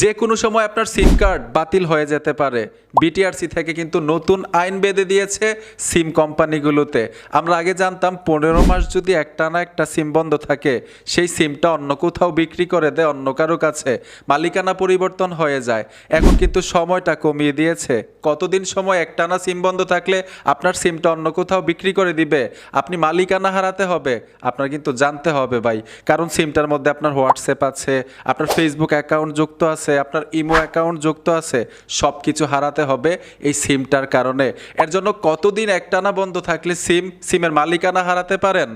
যে কোনো সময় আপনার সিম কার্ড বাতিল হয়ে যেতে পারে। বিটিআরসি থেকে কিন্তু নতুন আইন বেঁধে দিয়েছে সিম কোম্পানিগুলোতে। আমরা আগে জানতাম পনেরো মাস যদি একটা না একটা সিম বন্ধ থাকে, সেই সিমটা অন্য কোথাও বিক্রি করে দেয় অন্য কারও কাছে। মালিকানা পরিবর্তন হয়ে যায়। এখন কিন্তু সময়টা কমিয়ে দিয়েছে। কতদিন সময় একটানা সিম বন্ধ থাকলে আপনার সিমটা অন্য কোথাও বিক্রি করে দিবে? আপনি মালিকানা হারাতে হবে। আপনার কিন্তু জানতে হবে ভাই। কারণ সিমটার মধ্যে আপনার হোয়াটসঅ্যাপ আছে, আপনার ফেসবুক অ্যাকাউন্ট যুক্ত আছে। আপনার ইমো অ্যাকাউন্ট যুক্ত আছে সব কিছু হারাতে হবে এই সিমটার কারণে। এর জন্য কতদিন একটানা বন্ধ থাকলে সিম, সিমের মালিকানা হারাতে পারেন,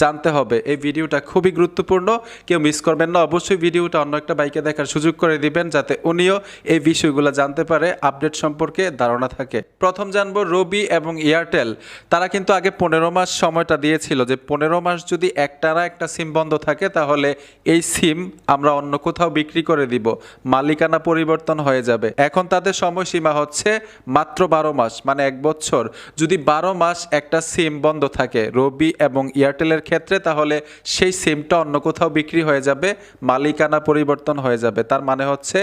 জানতে হবে। এই ভিডিওটা খুবই গুরুত্বপূর্ণ, কেউ মিস করবেন না। অবশ্যই ভিডিওটা অন্য একটা বাইকে দেখার সুযোগ করে দিবেন, যাতে উনিও এই বিষয়গুলো জানতে পারে, আপডেট সম্পর্কে ধারণা থাকে। প্রথম জানব রবি এবং এয়ারটেল। তারা কিন্তু আগে পনেরো মাস সময়টা দিয়েছিল যে, পনেরো মাস যদি একটানা একটা সিম বন্ধ থাকে, তাহলে এই সিম আমরা অন্য কোথাও বিক্রি করে দিব। মালিকানা পরিবর্তন হয়ে যাবে। এখন তাদের সময়সীমা হচ্ছে মাত্র বারো মাস মানে এক বছর। যদি বারো মাস একটা সিম বন্ধ থাকে রবি এবং এয়ারটেলের ক্ষেত্রে, তাহলে সেই সিমটা অন্য কোথাও বিক্রি হয়ে যাবে, মালিকানা পরিবর্তন হয়ে যাবে। তার মানে হচ্ছে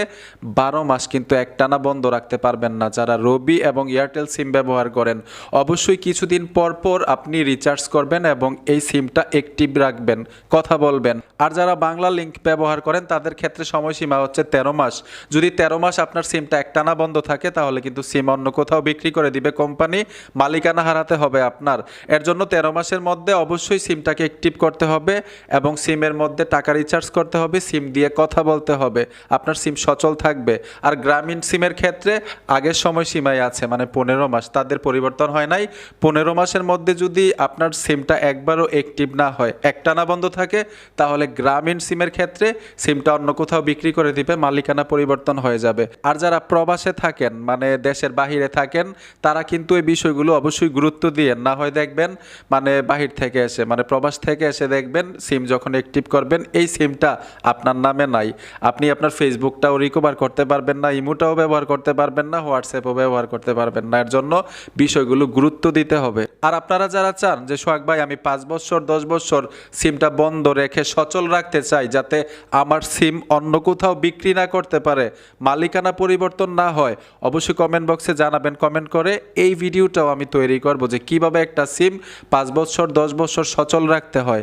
বারো মাস কিন্তু একটানা বন্ধ রাখতে পারবেন না যারা রবি এবং এয়ারটেল সিম ব্যবহার করেন। অবশ্যই কিছুদিন পর পর আপনি রিচার্জ করবেন এবং এই সিমটা অ্যাক্টিভ রাখবেন। কথা বলবেন। আর যারা বাংলা লিঙ্ক ব্যবহার করেন, তাদের ক্ষেত্রে সময়সীমা হচ্ছে তেরো মাস। যদি তেরো মাস আপনার সিমটা একটানা বন্ধ থাকে, তাহলে কিন্তু সিম অন্য কোথাও বিক্রি করে দিবে কোম্পানি, মালিকানা হারাতে হবে আপনার। এর জন্য তেরো মাসের মধ্যে অবশ্যই সিমটাকে অ্যাক্টিভ করতে হবে এবং সিমের মধ্যে টাকা রিচার্জ করতে হবে, সিম দিয়ে কথা বলতে হবে। আপনার সিম সচল থাকবে। আর গ্রামীণ সিমের ক্ষেত্রে আগের সময় সময়সীমায় আছে মানে পনেরো মাস। তাদের পরিবর্তন হয় নাই। পনেরো মাসের মধ্যে যদি আপনার সিমটা একবারও অ্যাক্টিভ না হয়, একটানা বন্ধ থাকে, তাহলে গ্রামীণ সিমের ক্ষেত্রে সিমটা অন্য কোথাও বিক্রি করে দিবে, মালিকানা পরিবর্তন হয়ে যাবে। আর যারা প্রবাসে থাকেন মানে দেশের বাহিরে থাকেন, তারা কিন্তু এই বিষয়গুলো অবশ্যই গুরুত্ব দিয়ে না হয় দেখবেন মানে বাহির থেকে এসে মানে প্রবাস থেকে এসে দেখবেন, সিম যখন অ্যাক্টিভ করবেন, এই সিমটা আপনার নামে নাই। আপনি আপনার ফেসবুকটাও রিকভার করতে পারবেন না, ইমোটাও ব্যবহার করতে পারবেন না, হোয়াটসঅ্যাপও ব্যবহার করতে পারবেন না। এর জন্য বিষয়গুলো গুরুত্ব দিতে হবে। আর আপনারা যারা চান যে, সোহাগ ভাই, আমি পাঁচ বছর, দশ বছর সিমটা বন্ধ রেখে সচল রাখতে চাই, যাতে আমার সিম অন্য কোথাও বিক্রি না করতে পারে। মালিকানা পরিবর্তন না হয়, অবশ্যই কমেন্ট বক্সে জানাবেন। কমেন্ট করে এই ভিডিওটাও আমি তৈরি করব যে কীভাবে একটা সিম পাঁচ বছর, দশ বছর সচল রাখতে হয়।